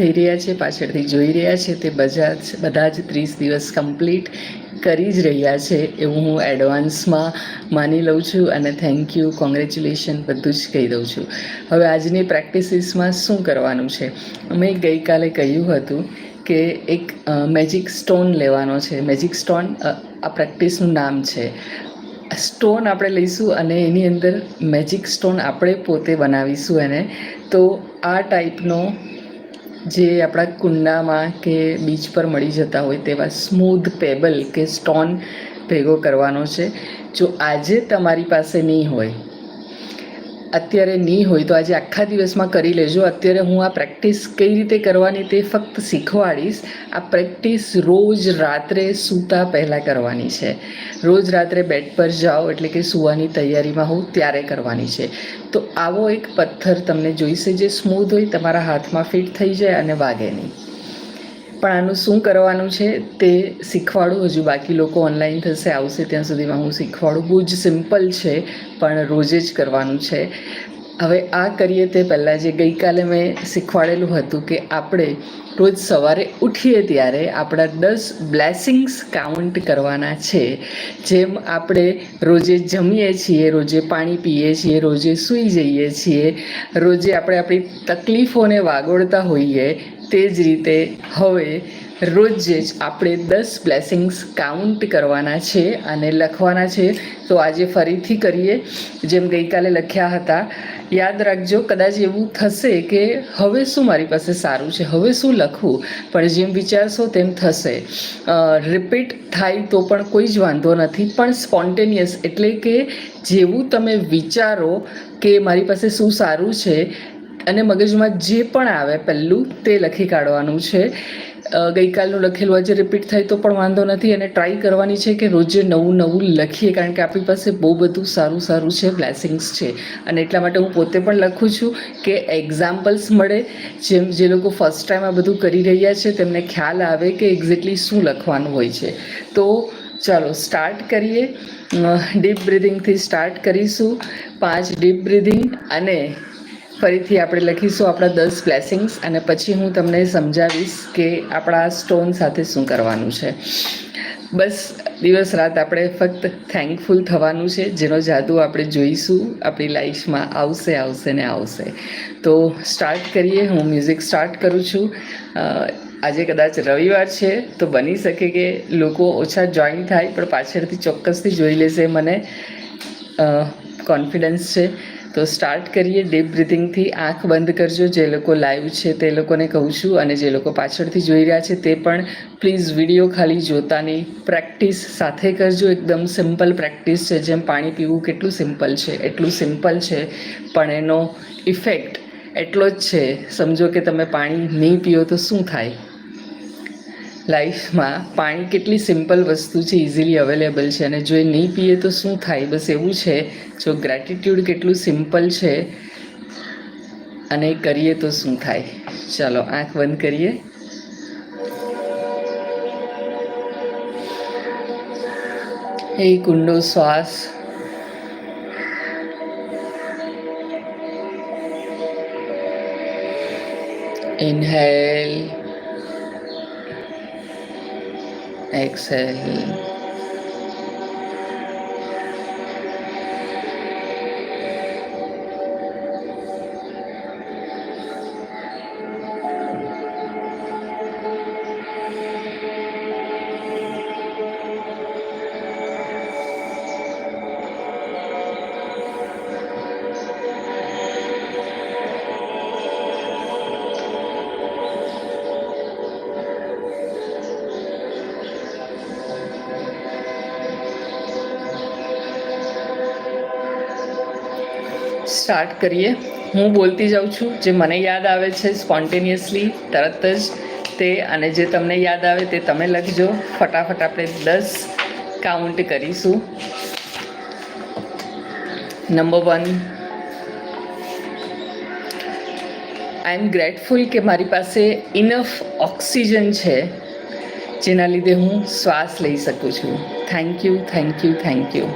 થઈ રહ્યા છે, પાછળથી જોઈ રહ્યા છે તે બધા જ બધા જ ત્રીસ દિવસ કમ્પ્લીટ કરી જ રહ્યા છે એવું હું એડવાન્સમાં માની લઉં છું અને થેન્ક યુ, કોંગ્રેચ્યુલેશન બધું જ કહી દઉં છું. હવે આજની પ્રેક્ટિસીસમાં શું કરવાનું છે? મેં ગઈકાલે કહ્યું હતું કે એક મેજિક સ્ટોન લેવાનો છે. મેજિક સ્ટોન આ પ્રેક્ટિસનું નામ છે. સ્ટોન આપણે લઈશું અને એની અંદર મેજિક સ્ટોન આપણે પોતે બનાવીશું એને. તો આ ટાઈપનો જે આપણા કુંડામાં કે બીચ પર મળી જતા હોય તેવા સ્મૂધ પેબલ કે સ્ટોન ભેગો કરવાનો છે. જો આજે તમારી પાસે નહીં હોય અત્યારે નહીં હોય તો આજે આખા દિવસમાં કરી લેજો. અત્યારે હું આ પ્રેક્ટિસ કઈ રીતે કરવાની તે ફક્ત શીખવાડીશ. આ પ્રેક્ટિસ રોજ રાત્રે સૂતા પહેલાં કરવાની છે. રોજ રાત્રે બેડ પર જાઓ એટલે કે સૂવાની તૈયારીમાં હોઉં ત્યારે કરવાની છે. તો આવો એક પથ્થર તમને જોઈશે જે સ્મૂધ હોય, તમારા હાથમાં ફિટ થઈ જાય અને વાગે નહીં. પણ આનું શું કરવાનું છે તે શીખવાડું. હજુ બાકી લોકો ઓનલાઈન થશે, આવશે ત્યાં સુધીમાં હું શીખવાડું. બહુ જ સિમ્પલ છે, પણ રોજે જ કરવાનું છે. હવે આ કરીએ તે પહેલાં જે ગઈકાલે મેં શીખવાડેલું હતું કે આપણે રોજ સવારે ઉઠીએ ત્યારે આપણા દસ બ્લેસિંગ્સ કાઉન્ટ કરવાના છે. જેમ આપણે રોજે જમીએ છીએ, રોજે પાણી પીએ છીએ, રોજે સૂઈ જઈએ છીએ, રોજે આપણે આપણી તકલીફોને વાગોળતા હોઈએ તે જ રીતે હવે રોજે જ આપણે દસ બ્લેસિંગ્સ કાઉન્ટ કરવાના છે અને લખવાના છે. તો આજે ફરીથી કરીએ. જેમ ગઈકાલે લખ્યા હતા યાદ રાખજો, કદાચ એવું થશે કે હવે શું મારી પાસે સારું છે, હવે શું લખવું? પણ જેમ વિચારશો તેમ થશે. રિપીટ થાય તો પણ કોઈ જ વાંધો નથી, પણ સ્પોન્ટેનિયસ એટલે કે જેવું તમે વિચારો કે મારી પાસે શું સારું છે, અને મગજમાં જે પણ આવે, પહેલું તે લખી કાઢવાનું છે. ગઈકાલનું લખેલું આજે રિપીટ થાય તો પણ વાંધો નથી. અને ટ્રાય કરવાની છે કે રોજે નવું નવું લખીએ, કારણ કે આપણી પાસે બહુ બધું સારું સારું છે બ્લેસિંગ્સ છે. અને એટલા માટે હું પોતે પણ લખું છું કે એક્ઝામ્પલ્સ મળે. જેમ જે લોકો ફર્સ્ટ ટાઈમ આ બધું કરી રહ્યા છે, તેમને ખ્યાલ આવે કે એક્ઝેક્ટલી શું લખવાનું હોય છે. તો ચાલો સ્ટાર્ટ કરીએ. ડીપ બ્રિધિંગથી સ્ટાર્ટ કરીશું. પાંચ ડીપ બ્રિધિંગ અને ફરીથી આપણે લખીશું આપણા દસ બ્લેસિંગ્સ અને પછી હું તમને સમજાવીશ કે આપણા સ્ટોન સાથે શું કરવાનું છે. બસ દિવસ રાત આપણે ફક્ત થેન્કફુલ થવાનું છે. જેનો જાદુ આપણે જોઈશું, આપણી લાઈફમાં આવશે આવશે ને આવશે. તો સ્ટાર્ટ કરીએ. હું મ્યુઝિક સ્ટાર્ટ કરું છું. આજે કદાચ રવિવાર છે, તો બની શકે કે લોકો ઓછા જોઈન થાય, પણ પાછળથી ચોક્કસથી જોઈ લેશે મને. કોન્ફિડન્સ છે. તો સ્ટાર્ટ કરીએ ડીપ બ્રિથિંગથી આંખ બંધ કરજો. જે લોકો લાઈવ છે તે લોકોને કહું છું અને જે લોકો પાછળથી જોઈ રહ્યા છે તે પણ પ્લીઝ વીડિયો ખાલી જોતાની પ્રેક્ટિસ સાથે કરજો. એકદમ સિમ્પલ પ્રેક્ટિસ છે. જેમ પાણી પીવું કેટલું સિમ્પલ છે. એટલું સિમ્પલ છે. પણ એનો ઇફેક્ટ એટલો જ છે. સમજો કે તમે પાણી નહીં પીઓ તો શું થાય? લાઈફમાં પાણી કેટલી સિમ્પલ વસ્તુ છે ઇઝીલી અવેલેબલ છે અને જો એ નહીં પીએ તો શું થાય? બસ એવું છે, જો ગ્રેટિટ્યૂડ કેટલું સિમ્પલ છે અને કરીએ તો શું થાય? ચાલો, આંખ બંધ કરીએ. એક કુંડો શ્વાસ. Inhale. Exhale સ્ટાર્ટ કરીએ. હું બોલતી જાઉં છું, જે મને યાદ આવે છે સ્પોન્ટેનિયસલી તરત જ તે અને જે તમને યાદ આવે તે તમે લખજો. ફટાફટ આપણે દસ કાઉન્ટ કરીશું. Number one I am grateful કે મારી પાસે ઇનફ ઓક્સિજન છે, જેના લીધે હું શ્વાસ લઈ શકું છું. Thank you thank you thank you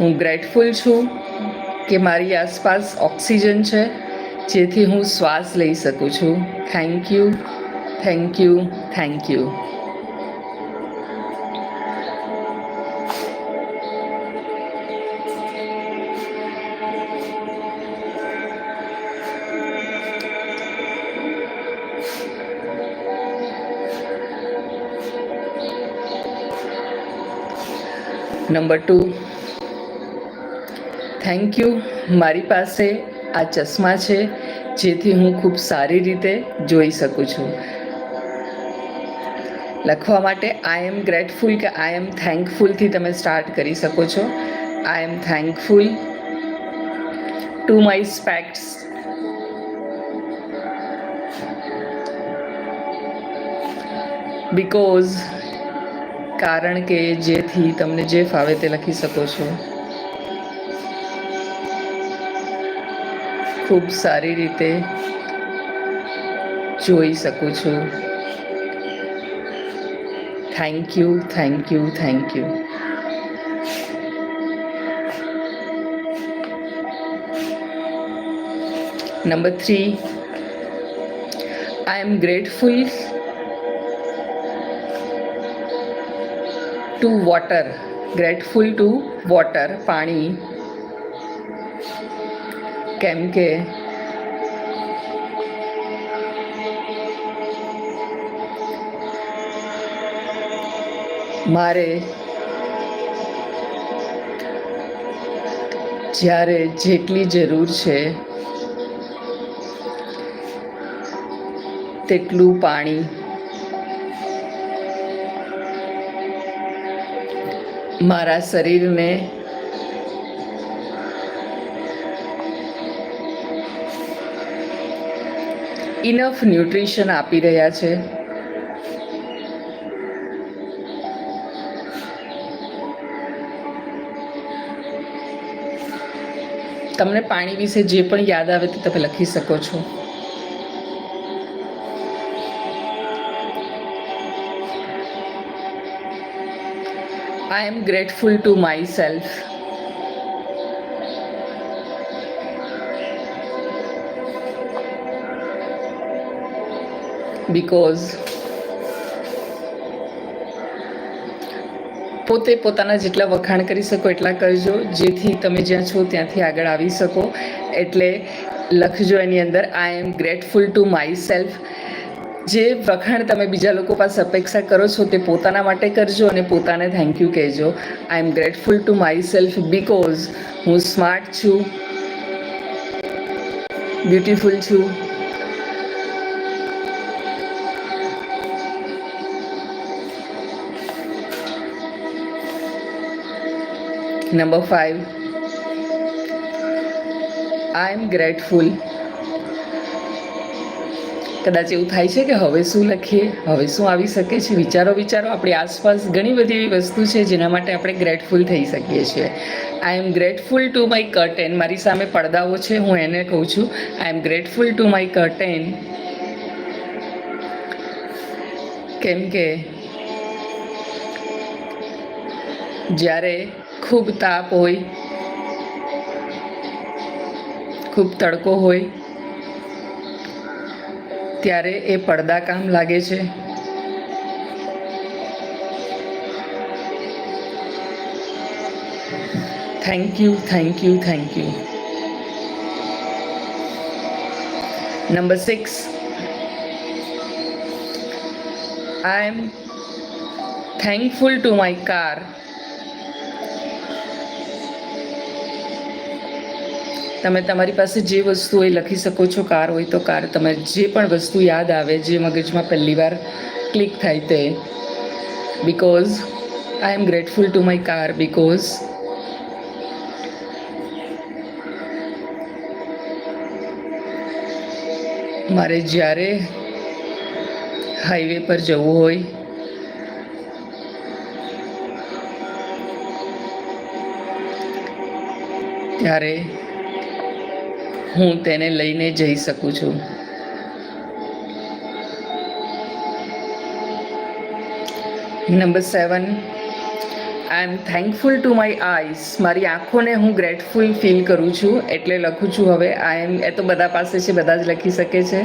હું ગ્રેટફુલ છું કે મારી આસપાસ ઓક્સિજન છે, જેથી હું શ્વાસ લઈ શકું છું. Thank you thank you thank you number two thank you મારી પાસે આ ચશ્મા છે, જેથી હું ખૂબ સારી રીતે જોઈ શકું છું. લખવા માટે આઈ એમ ગ્રેટફુલ કે આઈ એમ થેન્કફુલથી તમે સ્ટાર્ટ કરી શકો છો. I am thankful to my specs because કારણ કે જેથી તમને જે ફાવે તે લખી શકો છો. ખૂબ સારી રીતે જોઈ શકું છું. Thank you thank you thank you number three I am grateful to water grateful to water પાણી કેમ કે મારે જ્યારે જેટલી જરૂર છે તેટલું પાણી મારા શરીરને ઇનફ ન્યુટ્રિશન આપી રહ્યા છે? તમને પાણી વિશે જે પણ યાદ આવે તે તમે લખી શકો છો. I am grateful to myself because પોતે પોતાના જેટલા વખાણ કરી શકો, એટલા કરજો. જેથી તમે જ્યાં છો ત્યાંથી આગળ આવી શકો. એટલે લખજો એની અંદર I am grateful to myself જે વખાણ તમે બીજા લોકો પાસે અપેક્ષા કરો છો તે પોતાના માટે કરજો અને પોતાને થેન્ક યુ કહેજો. I am grateful to myself because હું સ્માર્ટ છું બ્યુટિફુલ છું. Number five I am grateful. કદાચ એવું થાય છે કે હવે શું લખીએ, હવે શું આવી શકે છે? વિચારો વિચારો. આપણી આસપાસ ઘણી બધી એવી વસ્તુ છે જેના માટે આપણે ગ્રેટફુલ થઈ શકીએ છીએ. I am grateful to my curtain મારી સામે પડદાઓ છે, હું એને કહું છું. I am grateful to my curtain કેમ કે જ્યારે ખૂબ તાપ હોય, ખૂબ તડકો હોય, ત્યારે એ પડદા કામ લાગે છે. Thank you thank you thank you number six I am thankful to my car તમે તમારી પાસે જે વસ્તુ હોય લખી શકો છો, કાર હોય તો કાર. તમે જે પણ વસ્તુ યાદ આવે, જે મગજમાં પહેલી વાર ક્લિક થાય તે. Because I am grateful to my car because મારે જ્યારે હાઈવે પર જવું હોય, ત્યારે હું તેને લઈને જઈ શકું છું. Number seven I am thankful to my eyes મારી આંખોને હું ગ્રેટફુલ ફીલ કરું છું, એટલે લખું છું હવે. આઈ એમ એ તો બધા પાસે છે, બધા જ લખી શકે છે.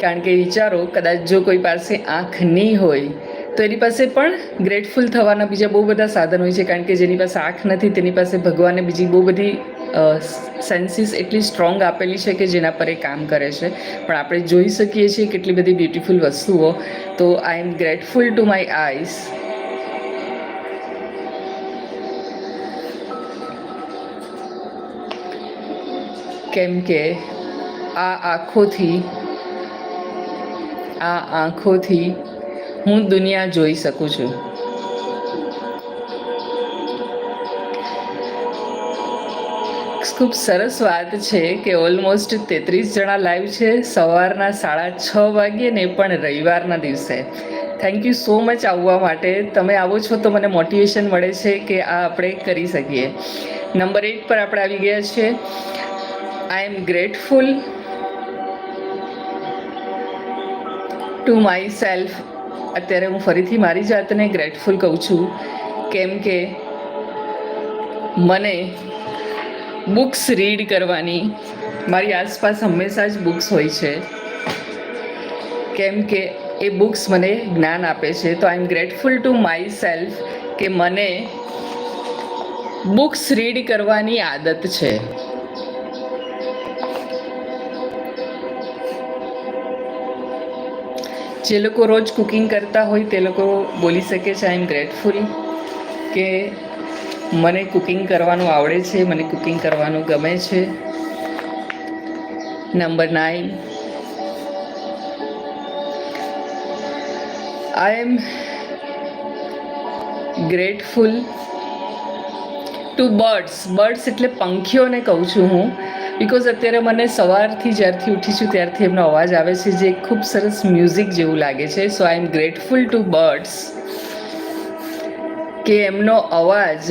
કારણ કે વિચારો, કદાચ જો કોઈ પાસે આંખ નહીં હોય, તો એની પાસે પણ ગ્રેટફુલ થવાના બીજા બહુ બધા સાધન હોય છે. કારણ કે જેની પાસે આંખ નથી, તેની પાસે ભગવાને બીજી બહુ બધી સેન્સીસ એટલી સ્ટ્રોંગ આપેલી છે કે જેના પર એ કામ કરે છે. પણ આપણે જોઈ શકીએ છીએ કેટલી બધી બ્યુટિફુલ વસ્તુઓ. તો I am grateful to my eyes કેમ કે આ આંખોથી આ આંખોથી હું દુનિયા જોઈ શકું છું. ખૂબ સરસ વાત છે કે ઓલમોસ્ટ તેત્રીસ જણા લાઈવ છે સવારના સાડા છ વાગ્યે ને પણ રવિવારના દિવસે. થેન્ક યુ સો મચ આવવા માટે. તમે આવો છો તો મને મોટિવેશન મળે છે કે આ આપણે કરી શકીએ. નંબર એટ પર આપણે આવી ગયા છીએ I am grateful to myself અત્યારે હું ફરીથી મારી જાતને ગ્રેટફુલ કહું છું. કેમ કે મને બુક્સ રીડ કરવાની. મારી આસપાસ હંમેશા જ બુક્સ હોય છે. કેમ કે એ બુક્સ મને જ્ઞાન આપે છે. તો I am grateful to myself કે મને બુક્સ રીડ કરવાની આદત છે. જે લોકો રોજ કુકિંગ કરતા હોય તે લોકો બોલી શકે છે આઈ એમ ગ્રેટફુલ કે મને કુકિંગ કરવાનું આવડે છે, મને કુકિંગ કરવાનું ગમે છે. Number nine I am grateful to birds birds એટલે પંખીઓને કહું છું હું બિકોઝ અત્યારે મને સવારથી જ્યારથી ઉઠી છું ત્યારથી એમનો અવાજ આવે છે, જે ખૂબ સરસ મ્યુઝિક જેવું લાગે છે. So I am grateful to birds કે એમનો અવાજ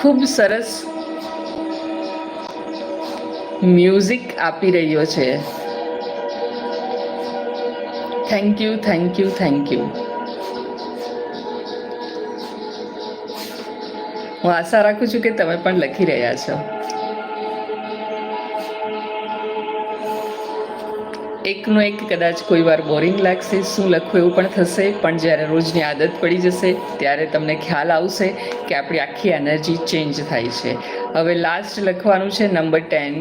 ખૂબ સરસ મ્યુઝિક આપી રહ્યો છે. Thank you thank you thank you હું આશા રાખું છું કે તમે પણ લખી રહ્યા છો. એકનો એક કદાચ કોઈ વાર બોરિંગ લાગશે, શું લખવું એવું પણ થશે, પણ જ્યારે રોજની આદત પડી જશે, ત્યારે તમને ખ્યાલ આવશે કે આપણી આખી એનર્જી ચેન્જ થાય છે. હવે લાસ્ટ લખવાનું છે number ten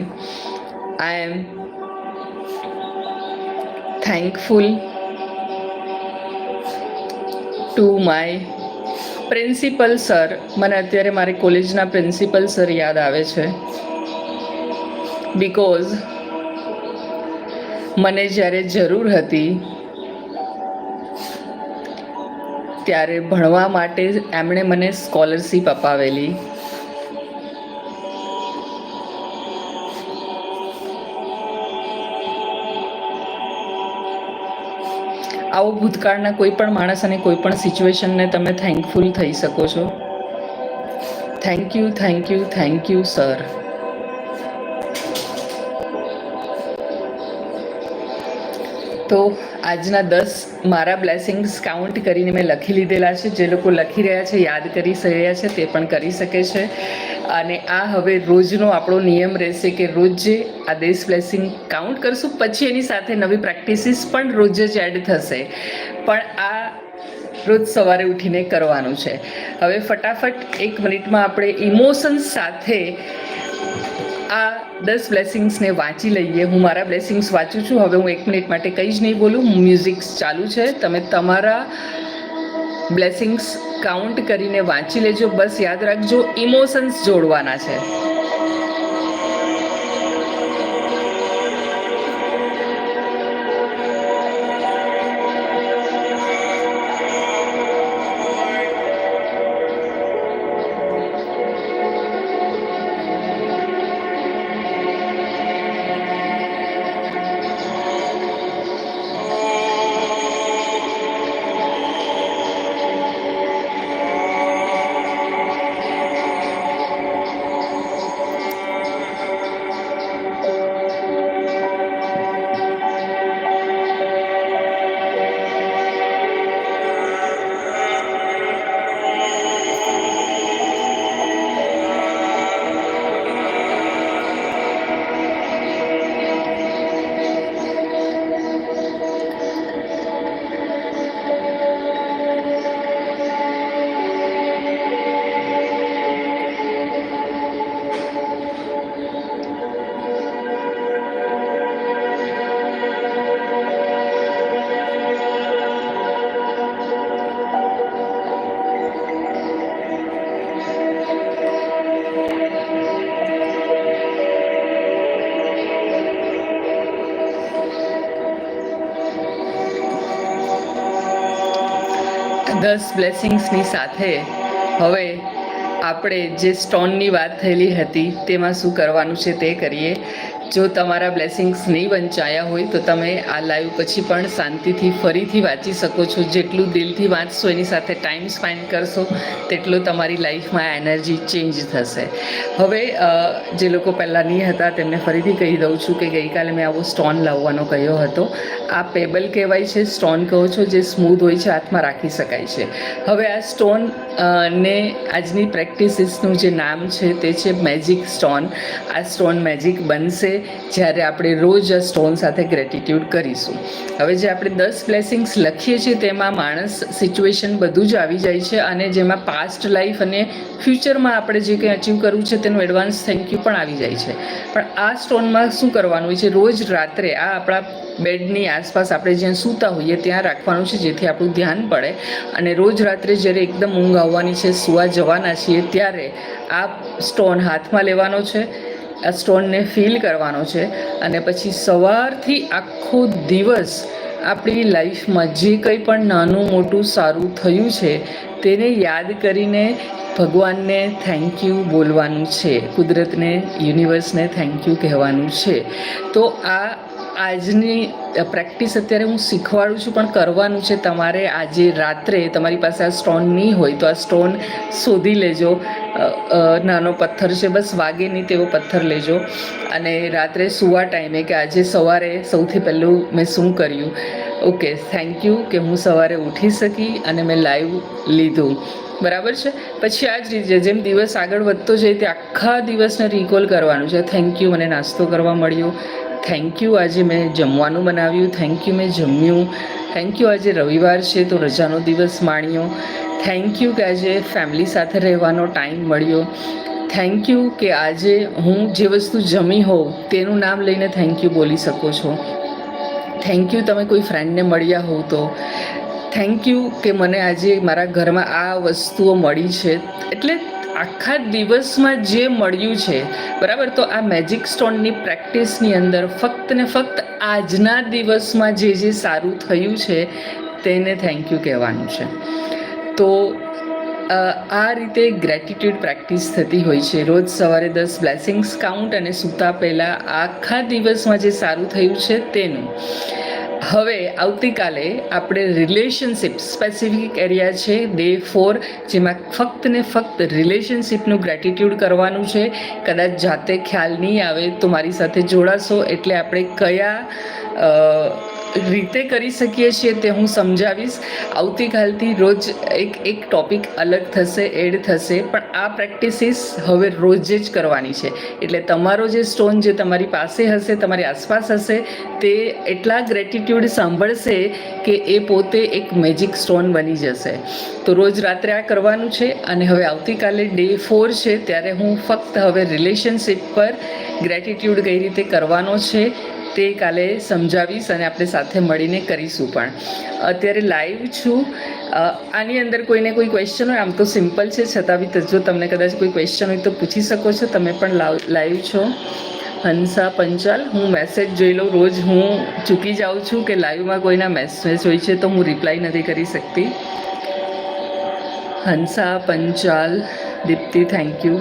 I am thankful to my principal sir મને અત્યારે મારી કોલેજના પ્રિન્સિપલ સર યાદ આવે છે. બિકોઝ મને જ્યારે જરૂર હતી, ત્યારે ભણવા માટે એમણે મને સ્કોલરશીપ અપાવેલી. આવો ભૂતકાળના કોઈ પણ માણસ અને કોઈ પણ સિચ્યુએશનને તમે થેન્કફુલ થઈ શકો છો. Thank you thank you thank you sir તો આજના દસ મારા બ્લેસિંગ્સ કાઉન્ટ કરીને મેં લખી લીધેલા છે. જે લોકો લખી રહ્યા છે, યાદ કરી રહ્યા છે, તે પણ કરી શકે છે. અને આ હવે રોજનો આપણો નિયમ રહેશે કે રોજે આ દેશ બ્લેસિંગ કાઉન્ટ કરશું. પછી એની સાથે નવી પ્રેક્ટિસીસ પણ રોજ જ એડ થશે. પણ આ રોજ સવારે ઉઠીને કરવાનું છે. હવે ફટાફટ એક મિનિટમાં આપણે ઇમોશન્સ સાથે આ દસ બ્લેસિંગ્સને વાંચી લઈએ. હું મારા બ્લેસિંગ્સ વાંચું છું. હવે હું એક મિનિટ માટે કંઈ જ નહીં બોલું. મ્યુઝિક ચાલુ છે. તમે તમારા બ્લેસિંગ્સ કાઉન્ટ કરીને વાંચી લેજો. બસ યાદ રાખજો. ઇમોશન્સ જોડવાના છે. દસ બ્લેસિંગ્સની સાથે હવે આપણે જે સ્ટોનની વાત થયેલી હતી તેમાં શું કરવાનું છે તે કરીએ. જો તમારા બ્લેસિંગ્સ નહીં વંચાયા હોય તો તમે આ લાઈવ પછી પણ શાંતિથી ફરીથી વાંચી શકો છો. જેટલું દિલથી વાંચશો, એની સાથે ટાઈમ સ્પેન્ડ કરશો, તેટલો તમારી લાઈફમાં એનર્જી ચેન્જ થશે. હવે જે લોકો પહેલાં નહીં હતા, તેમને ફરીથી કહી દઉં છું કે ગઈકાલે મેં આવો સ્ટોન લાવવાનો કહ્યો હતો. આ પેબલ કહેવાય છે. સ્ટોન કહો છો જે સ્મૂધ હોય છે, હાથમાં રાખી શકાય છે. હવે આ સ્ટોન ને આજની પ્રેક્ટિસિસનું જે નામ છે, તે છે મેજિક સ્ટોન. આ સ્ટોન મેજિક બનશે. જ્યારે આપણે રોજ આ સ્ટોન સાથે ગ્રેટિટ્યૂડ કરીશું. હવે જે આપણે દસ બ્લેસિંગ્સ લખીએ છીએ તેમાં માણસ સિચ્યુએશન બધું જ આવી જાય છે અને જેમાં પાસ્ટ લાઈફ અને ફ્યુચરમાં આપણે જે કંઈ અચીવ કરવું છે તેનું એડવાન્સ થેન્ક યુ પણ આવી જાય છે. પણ આ સ્ટોનમાં શું કરવાનું હોય છે? રોજ રાત્રે આ આપણા બેડની આસપાસ આપણે જ્યાં સૂતા હોઈએ ત્યાં રાખવાનું છે જેથી આપણું ધ્યાન પડે. અને રોજ રાત્રે જ્યારે એકદમ ઊંઘ આવવાની છે, સૂવા જવાના છીએ, ત્યારે આ સ્ટોન હાથમાં લેવાનો છે. આ સ્ટોનને ફીલ કરવાનો છે અને પછી સવારથી આખો દિવસ આપણી લાઈફમાં જે કંઈ પણ નાનું મોટું સારું થયું છે તેને યાદ કરીને ભગવાનને થેન્ક યુ બોલવાનું છે, કુદરતને યુનિવર્સને થેન્ક યુ કહેવાનું છે. તો આ આજની પ્રેક્ટિસ અત્યારે હું શીખવાડું છું, પણ કરવાનું છે તમારે આજે રાત્રે તમારી પાસે આ સ્ટોન નહીં હોય, તો આ સ્ટોન શોધી લેજો. નાનો પથ્થર છે, બસ વાગે નહીં તેવો પથ્થર લેજો. અને રાત્રે સુવા ટાઈમે કે આજે સવારે સૌથી પહેલું મેં શું કર્યું? ઓકે થેન્ક યુ કે હું સવારે ઉઠી શકી અને મેં લાઈવ લીધું. બરાબર છે? પછી આ જ રીતે જેમ દિવસ આગળ વધતો જાય તે આખા દિવસને રિકોલ કરવાનું છે. થેન્ક યુ મને નાસ્તો કરવા મળ્યો. થેન્ક યુ આજે મેં જમવાનું બનાવ્યું. થેન્ક યુ મેં જમ્યું. થેન્ક યુ આજે રવિવાર છે તો રજાનો દિવસ માણ્યો. થેન્ક યુ કે આજે ફેમિલી સાથે રહેવાનો ટાઈમ મળ્યો. થેન્ક યુ કે આજે હું જે વસ્તુ જમી હોઉં તેનું નામ લઈને થેન્ક યુ બોલી શકો છો. થેન્ક યુ તમે કોઈ ફ્રેન્ડને મળ્યા હોવ તો. થેન્ક યુ કે મને આજે મારા ઘરમાં આ વસ્તુઓ મળી છે. એટલે આખા દિવસમાં જે મળ્યું છે, બરાબર? તો આ મેજિક સ્ટોનની પ્રેક્ટિસની અંદર ફક્ત ને ફક્ત આજના દિવસમાં જે જે સારું થયું છે, તેને થેન્ક યુ કહેવાનું છે. તો આ રીતે ગ્રેટિટ્યૂડ પ્રેક્ટિસ થતી હોય છે. રોજ સવારે દસ બ્લેસિંગ્સ કાઉન્ટ અને સૂતા પહેલાં આખા દિવસમાં જે સારું થયું છે, તેનું. હવે આવતીકાલે આપણે રિલેશનશિપ સ્પેસિફિક એરિયા છે ડે ફોર જેમાં ફક્ત ને ફક્ત રિલેશનશિપનું ગ્રેટિટ્યૂડ કરવાનું છે. કદાચ જાતે ખ્યાલ નહીં આવે તો મારી સાથે જોડાશો. એટલે આપણે કયા રીતે કરી શકીએ છીએ તે હું સમજાવીશ. આવતીકાલથી રોજ એક એક ટોપિક અલગ થશે એડ થશે, પણ આ પ્રેક્ટિસિસ હવે રોજે જ કરવાની છે. એટલે તમારો જે સ્ટોન જે તમારી પાસે હશે, તમારી આસપાસ હશે, તે એટલા ગ્રેટિટ્યૂડ સાંભળશે કે એ પોતે એક મેજિક સ્ટોન બની જશે. તો રોજ રાત્રે આ કરવાનું છે અને હવે આવતીકાલે ડે ફોર છે, ત્યારે હું ફક્ત હવે રિલેશનશિપ પર ગ્રેટિટ્યૂડ કઈ રીતે કરવાનો છે તે કાલે સમજાવીશ અને આપણે સાથે મળીને કરીશું પણ. અત્યારે લાઈવ છું. આની અંદર કોઈને કોઈ ક્વેશ્ચન હોય, આમ તો સિમ્પલ છે. છતાં બી જો તમને કદાચ કોઈ ક્વેશ્ચન હોય તો પૂછી શકો છો. તમે પણ લાઈવ છો. હંસા પંચાલ, હું મેસેજ જોઈ લઉં. રોજ હું ચૂકી જાઉં છું કે લાઈવમાં કોઈના મેસેજ હોય છે તો હું રિપ્લાય નથી કરી શકતી. Hansa Panchal, Deepti thank you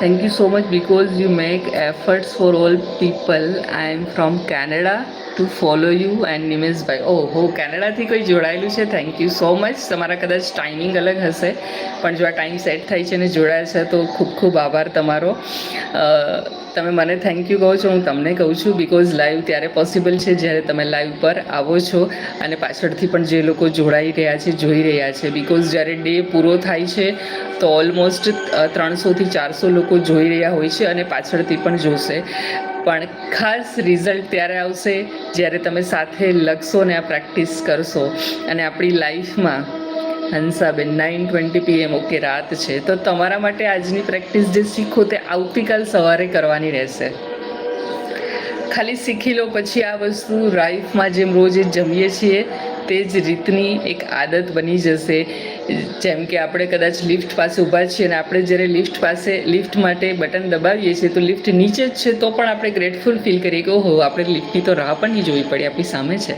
Thank you so much because you make efforts for all people. I am from Canada to follow you and નિમેશભાઈ ઓહ હો કેનેડાથી કોઈ જોડાયેલું છે થેન્ક યુ સો મચ તમારા કદાચ ટાઈમિંગ અલગ હશે પણ જો આ ટાઈમ સેટ થાય છે અને જોડાયા છે તો ખૂબ ખૂબ આભાર તમારો તમે મને થેન્ક યુ કહો છો, હું તમને કહું છું બિકોઝ લાઈવ ત્યારે પોસિબલ છે, જ્યારે તમે લાઈવ પર આવો છો અને પાછળથી પણ જે લોકો જોડાઈ રહ્યા છે, જોઈ રહ્યા છે. બિકોઝ જ્યારે ડે પૂરો થાય છે, તો ઓલમોસ્ટ ત્રણસોથી ચારસો લોકો જોઈ રહ્યા હોય છે અને પાછળથી પણ જોશે. પણ ખાસ રિઝલ્ટ ત્યારે આવશે જ્યારે તમે સાથે લખશો ને આ પ્રેક્ટિસ કરશો. અને આપણી લાઈફમાં Hansaben nine twenty PM okay, રાત છે. તો તમારા માટે આજની પ્રેક્ટિસ જે શીખો તે આવતીકાલ સવારે કરવાની રહેશે. ખાલી શીખી લો, પછી આ વસ્તુ લાઈફમાં જેમ રોજ જમીએ છીએ, તે જ રીતની એક આદત બની જશે. જેમ કે આપણે કદાચ લિફ્ટ પાસે ઊભા છીએ અને આપણે જ્યારે લિફ્ટ પાસે, લિફ્ટ માટે બટન દબાવીએ છીએ તો લિફ્ટ નીચે જ છે તો પણ આપણે ગ્રેટફુલ ફીલ કરીએ કે ઓહો, આપણે લિફ્ટની તો રાહ પણ નહીં જોવી પડી, આપણી સામે છે.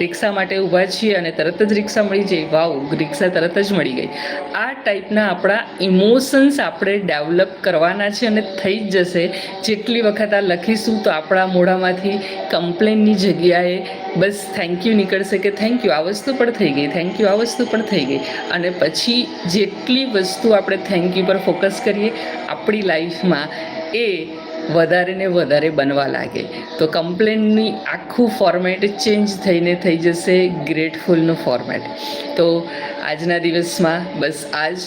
રિક્ષા માટે ઊભા છીએ અને તરત જ રિક્ષા મળી જાય, વાવ, રિક્ષા તરત જ મળી ગઈ. આ ટાઈપના આપણા ઇમોશન્સ આપણે ડેવલપ કરવાના છે અને થઈ જ જશે. જેટલી વખત આ લખીશું તો આપણા મોઢામાંથી કમ્પ્લેનની જગ્યાએ બસ થેન્ક યુ નીકળશે કે થેન્ક યુ આ વસ્તુ પણ થઈ ગઈ થેન્ક યુ આ વસ્તુ પણ થઈ ગઈ. અને પછી જેટલી વસ્તુ આપણે થેન્ક યુ પર ફોકસ કરીએ, આપણી લાઈફમાં એ વધારે ને વધારે બનવા લાગે. તો કમ્પ્લેનની આખું ફોર્મેટ ચેન્જ થઈને થઈ જશે ગ્રેટફુલનું ફોર્મેટ તો આજના દિવસમાં બસ આજ.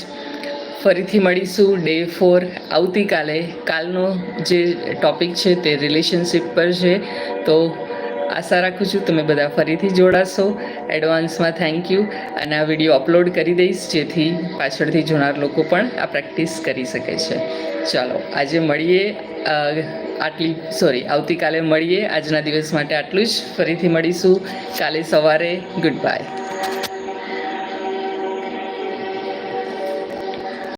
ફરીથી મળીશું ડે ફોર આવતીકાલે કાલનો જે ટોપિક છે તે રિલેશનશિપ પર છે. તો આશા રાખું છું તમે બધા ફરીથી જોડાશો. એડવાન્સમાં થેન્ક યુ અને આ વીડિયો અપલોડ કરી દઈશ, જેથી પાછળથી જોનાર લોકો પણ આ પ્રેક્ટિસ કરી શકે છે. ચાલો, આજે મળીએ આટલી સોરી આવતીકાલે મળીએ. આજના દિવસ માટે આટલું જ. ફરીથી મળીશું. કાલે સવારે ગુડ બાય